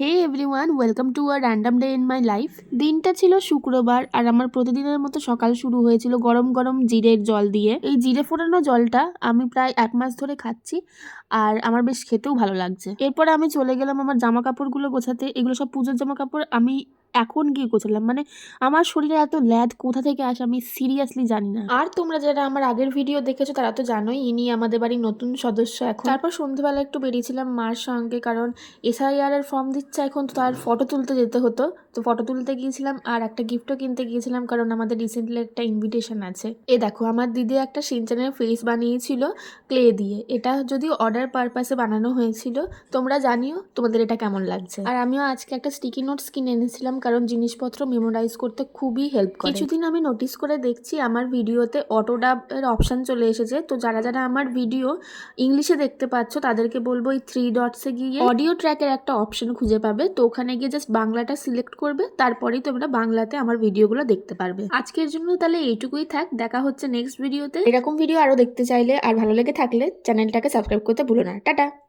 Hey everyone welcome to a random day in my life দিনটা ছিল শুক্রবার আর আমার প্রতিদিনের মতো সকাল শুরু হয়েছিল গরম গরম জিরের জল দিয়ে। এই জিরে ফোটানো জলটা আমি প্রায় এক মাস ধরে খাচ্ছি আর আমার বেশ খেতেও ভালো লাগছে। এরপর আমি চলে গেলাম আমার জামা কাপড়গুলো গোছাতে। এগুলো সব পুজোর জামা কাপড় আমি এখন গিয়ে গোছালাম। মানে আমার শরীরে এত ল্যাদ কোথা থেকে আসে আমি সিরিয়াসলি জানি না। আর তোমরা যারা আমার আগের ভিডিও দেখেছ তারা তো জানোই ইনি আমাদের বাড়ির নতুন সদস্য এখন। তারপর সন্ধ্যেবেলা একটু বেরিয়েছিলাম মার সঙ্গে কারণ এসআইআর এর ফর্ম দিচ্ছে এখন তো তার ফটো তুলতে যেতে হতো। তো ফটো তুলতে গিয়েছিলাম আর একটা গিফটও কিনতে গিয়েছিলাম কারণ আমাদের রিসেন্টলি একটা ইনভিটেশন আছে। এ দেখো আমার দিদি একটা সিনচানের ফেস বানিয়েছিল ক্লে দিয়ে। এটা যদি অর্ডার পারপাসে বানানো হয়েছিল তোমরা জানিও তোমাদের এটা কেমন লাগছে। আর আমিও আজকে একটা স্টিকি নোটস কিনে এনেছিলাম কারণ জিনিসপত্র মেমোরাইজ করতে খুবই হেল্প করে। কিছুদিন আমি নোটিস করে দেখছি আমার ভিডিওতে অটোডাব এর অপশন চলে এসেছে। তো যারা যারা আমার ভিডিও ইংলিশে দেখতে পাচ্ছ, তাদেরকে বলব এই থ্রি ডটসে গিয়ে অডিও ট্র্যাকের একটা অপশন খুঁজে পাবে। তো ওখানে গিয়ে জাস্ট বাংলাটা সিলেক্ট করবে, তারপরেই তোমরা বাংলাতে আমার ভিডিওগুলো দেখতে পারবে। আজকের জন্য তাহলে এইটুকুই থাক, দেখা হচ্ছে নেক্সট ভিডিওতে এরকম ভিডিও আরও দেখতে চাইলে আর ভালো লেগে থাকলে চ্যানেলটাকে সাবস্ক্রাইব করতে ভুলো না। টাটা!